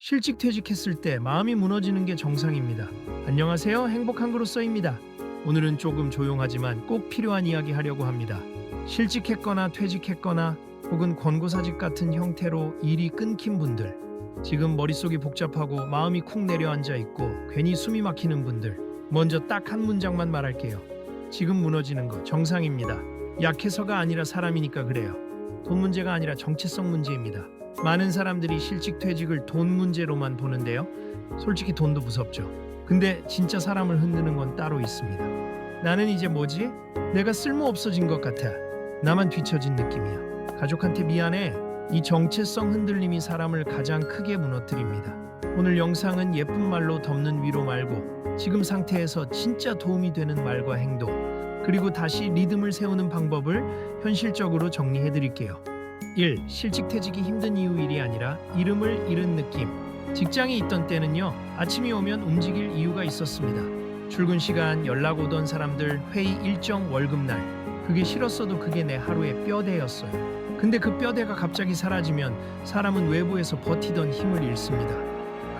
실직 퇴직했을 때 마음이 무너지는 게 정상입니다. 안녕하세요. 행복한 그로서입니다. 오늘은 조금 조용하지만 꼭 필요한 이야기 하려고 합니다. 실직했거나 퇴직했거나 혹은 권고사직 같은 형태로 일이 끊긴 분들, 지금 머릿속이 복잡하고 마음이 쿵 내려앉아 있고 괜히 숨이 막히는 분들, 먼저 딱 한 문장만 말할게요. 지금 무너지는 거 정상입니다. 약해서가 아니라 사람이니까 그래요. 돈 문제가 아니라 정체성 문제입니다. 많은 사람들이 실직 퇴직을 돈 문제로만 보는데요. 솔직히 돈도 무섭죠. 근데 진짜 사람을 흔드는 건 따로 있습니다. 나는 이제 뭐지? 내가 쓸모 없어진 것 같아. 나만 뒤처진 느낌이야. 가족한테 미안해. 이 정체성 흔들림이 사람을 가장 크게 무너뜨립니다. 오늘 영상은 예쁜 말로 덮는 위로 말고 지금 상태에서 진짜 도움이 되는 말과 행동 그리고 다시 리듬을 세우는 방법을 현실적으로 정리해 드릴게요. 1. 실직 퇴직이 힘든 이유 일이 아니라 이름을 잃은 느낌. 직장에 있던 때는요. 아침이 오면 움직일 이유가 있었습니다. 출근 시간, 연락 오던 사람들, 회의 일정, 월급날. 그게 싫었어도 그게 내 하루의 뼈대였어요. 근데 그 뼈대가 갑자기 사라지면 사람은 외부에서 버티던 힘을 잃습니다.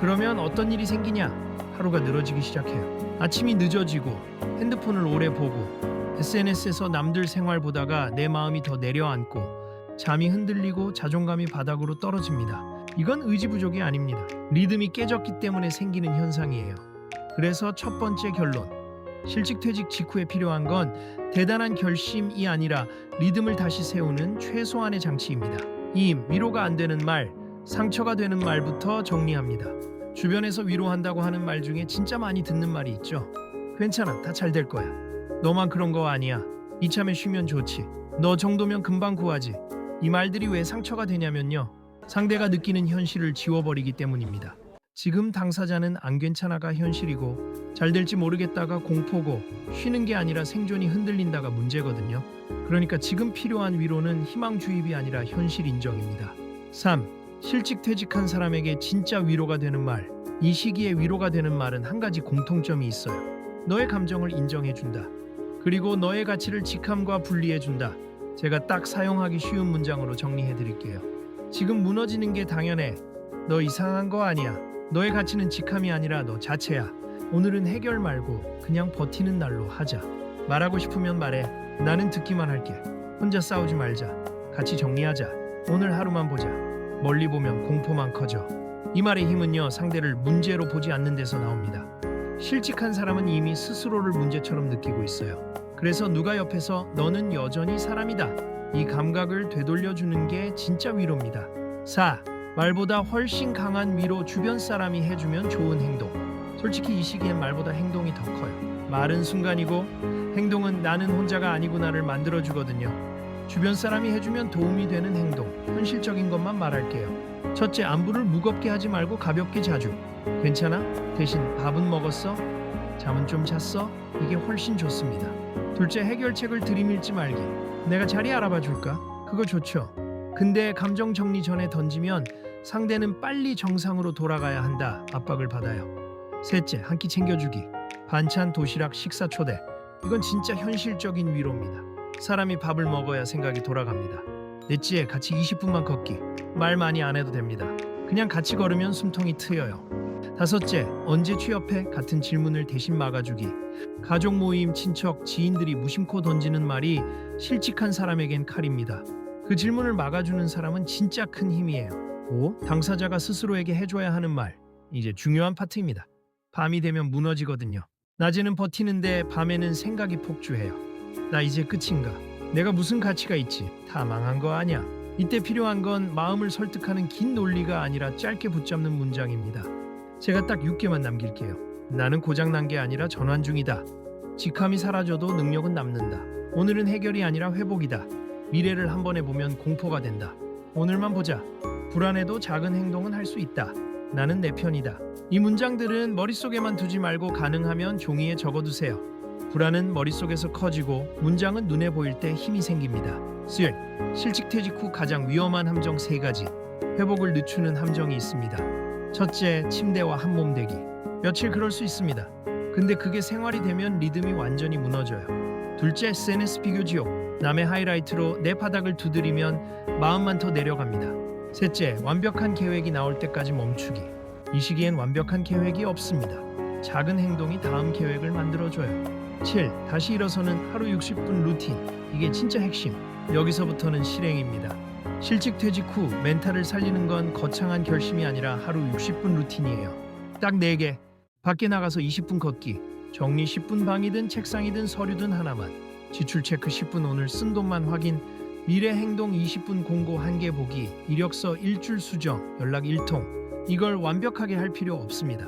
그러면 어떤 일이 생기냐? 하루가 늘어지기 시작해요. 아침이 늦어지고 핸드폰을 오래 보고 SNS에서 남들 생활 보다가 내 마음이 더 내려앉고 잠이 흔들리고 자존감이 바닥으로 떨어집니다. 이건 의지 부족이 아닙니다. 리듬이 깨졌기 때문에 생기는 현상이에요. 그래서 첫 번째 결론. 실직 퇴직 직후에 필요한 건 대단한 결심이 아니라 리듬을 다시 세우는 최소한의 장치입니다. 2. 위로가 안 되는 말, 상처가 되는 말부터 정리합니다. 주변에서 위로한다고 하는 말 중에 진짜 많이 듣는 말이 있죠. 괜찮아, 다 잘 될 거야. 너만 그런 거 아니야. 이참에 쉬면 좋지. 너 정도면 금방 구하지. 이 말들이 왜 상처가 되냐면요. 상대가 느끼는 현실을 지워버리기 때문입니다. 지금 당사자는 안 괜찮아가 현실이고 잘 될지 모르겠다가 공포고 쉬는 게 아니라 생존이 흔들린다가 문제거든요. 그러니까 지금 필요한 위로는 희망 주입이 아니라 현실 인정입니다. 3. 실직 퇴직한 사람에게 진짜 위로가 되는 말. 이 시기에 위로가 되는 말은 한 가지 공통점이 있어요. 너의 감정을 인정해 준다. 그리고 너의 가치를 직함과 분리해 준다. 제가 딱 사용하기 쉬운 문장으로 정리해 드릴게요. 지금 무너지는 게 당연해. 너 이상한 거 아니야. 너의 가치는 직함이 아니라 너 자체야. 오늘은 해결 말고 그냥 버티는 날로 하자. 말하고 싶으면 말해. 나는 듣기만 할게. 혼자 싸우지 말자. 같이 정리하자. 오늘 하루만 보자. 멀리 보면 공포만 커져. 이 말의 힘은요, 상대를 문제로 보지 않는 데서 나옵니다. 실직한 사람은 이미 스스로를 문제처럼 느끼고 있어요. 그래서 누가 옆에서 너는 여전히 사람이다. 이 감각을 되돌려주는 게 진짜 위로입니다. 4. 말보다 훨씬 강한 위로 주변 사람이 해주면 좋은 행동. 솔직히 이 시기엔 말보다 행동이 더 커요. 말은 순간이고 행동은 나는 혼자가 아니구나를 만들어주거든요. 주변 사람이 해주면 도움이 되는 행동. 현실적인 것만 말할게요. 첫째, 안부를 무겁게 하지 말고 가볍게 자주. 괜찮아? 대신 밥은 먹었어? 잠은 좀 잤어? 이게 훨씬 좋습니다. 둘째, 해결책을 들이밀지 말기. 내가 자리 알아봐 줄까? 그거 좋죠. 근데 감정 정리 전에 던지면 상대는 빨리 정상으로 돌아가야 한다. 압박을 받아요. 셋째, 한 끼 챙겨주기. 반찬, 도시락, 식사 초대. 이건 진짜 현실적인 위로입니다. 사람이 밥을 먹어야 생각이 돌아갑니다. 넷째, 같이 20분만 걷기. 말 많이 안 해도 됩니다. 그냥 같이 걸으면 숨통이 트여요. 다섯째, 언제 취업해? 같은 질문을 대신 막아주기. 가족 모임, 친척, 지인들이 무심코 던지는 말이 실직한 사람에겐 칼입니다. 그 질문을 막아주는 사람은 진짜 큰 힘이에요. 5. 당사자가 스스로에게 해줘야 하는 말. 이제 중요한 파트입니다. 밤이 되면 무너지거든요. 낮에는 버티는데 밤에는 생각이 폭주해요. 나 이제 끝인가? 내가 무슨 가치가 있지? 다 망한 거 아니야. 이때 필요한 건 마음을 설득하는 긴 논리가 아니라 짧게 붙잡는 문장입니다. 제가 딱 6개만 남길게요. 나는 고장난 게 아니라 전환 중이다. 직함이 사라져도 능력은 남는다. 오늘은 해결이 아니라 회복이다. 미래를 한 번에 보면 공포가 된다. 오늘만 보자. 불안해도 작은 행동은 할 수 있다. 나는 내 편이다. 이 문장들은 머릿속에만 두지 말고 가능하면 종이에 적어두세요. 불안은 머릿속에서 커지고 문장은 눈에 보일 때 힘이 생깁니다. 수혈, 실직 퇴직 후 가장 위험한 함정 세 가지. 회복을 늦추는 함정이 있습니다. 첫째, 침대와 한몸 되기. 며칠 그럴 수 있습니다. 근데 그게 생활이 되면 리듬이 완전히 무너져요. 둘째, SNS 비교 지옥. 남의 하이라이트로 내 바닥을 두드리면 마음만 더 내려갑니다. 셋째, 완벽한 계획이 나올 때까지 멈추기. 이 시기엔 완벽한 계획이 없습니다. 작은 행동이 다음 계획을 만들어줘요. 7. 다시 일어서는 하루 60분 루틴. 이게 진짜 핵심. 여기서부터는 실행입니다. 실직 퇴직 후 멘탈을 살리는 건 거창한 결심이 아니라 하루 60분 루틴이에요. 딱 4개. 밖에 나가서 20분 걷기. 정리 10분 방이든 책상이든 서류든 하나만. 지출 체크 10분 오늘 쓴 돈만 확인. 미래 행동 20분 공고 한 개 보기. 이력서 일줄 수정. 연락 1통. 이걸 완벽하게 할 필요 없습니다.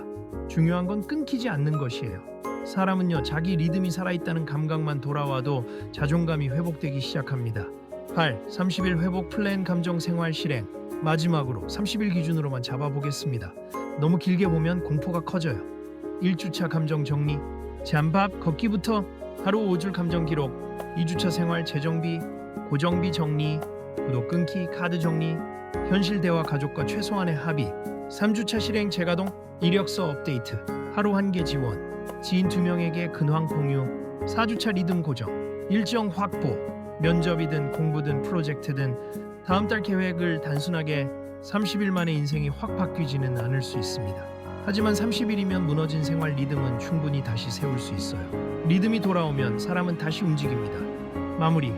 중요한 건 끊기지 않는 것이에요. 사람은요 자기 리듬이 살아있다는 감각만 돌아와도 자존감이 회복되기 시작합니다. 8. 30일 회복 플랜 감정 생활 실행. 마지막으로 30일 기준으로만 잡아보겠습니다. 너무 길게 보면 공포가 커져요. 1주차 감정 정리. 잠밥 걷기부터 하루 5줄 감정 기록. 2주차 생활 재정비 고정비 정리. 구독 끊기 카드 정리. 현실 대화 가족과 최소한의 합의. 3주차 실행 재가동 이력서 업데이트. 하루 한 개 지원. 지인 두 명에게 근황 공유. 4주차 리듬 고정. 일정 확보 면접이든 공부든 프로젝트든 다음 달 계획을 단순하게 30일 만에 인생이 확 바뀌지는 않을 수 있습니다. 하지만 30일이면 무너진 생활 리듬은 충분히 다시 세울 수 있어요. 리듬이 돌아오면 사람은 다시 움직입니다. 마무리.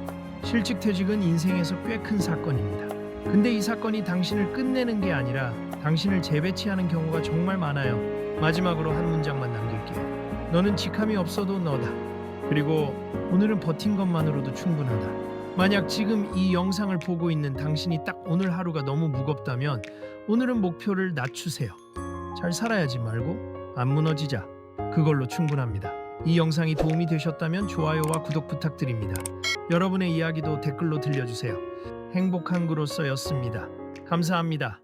실직 퇴직은 인생에서 꽤 큰 사건입니다. 근데 이 사건이 당신을 끝내는 게 아니라 당신을 재배치하는 경우가 정말 많아요. 마지막으로 한 문장만 남길게요. 너는 직함이 없어도 너다. 그리고 오늘은 버틴 것만으로도 충분하다. 만약 지금 이 영상을 보고 있는 당신이 딱 오늘 하루가 너무 무겁다면 오늘은 목표를 낮추세요. 잘 살아야지 말고 안 무너지자. 그걸로 충분합니다. 이 영상이 도움이 되셨다면 좋아요와 구독 부탁드립니다. 여러분의 이야기도 댓글로 들려주세요. 행복한 구로서였습니다. 감사합니다.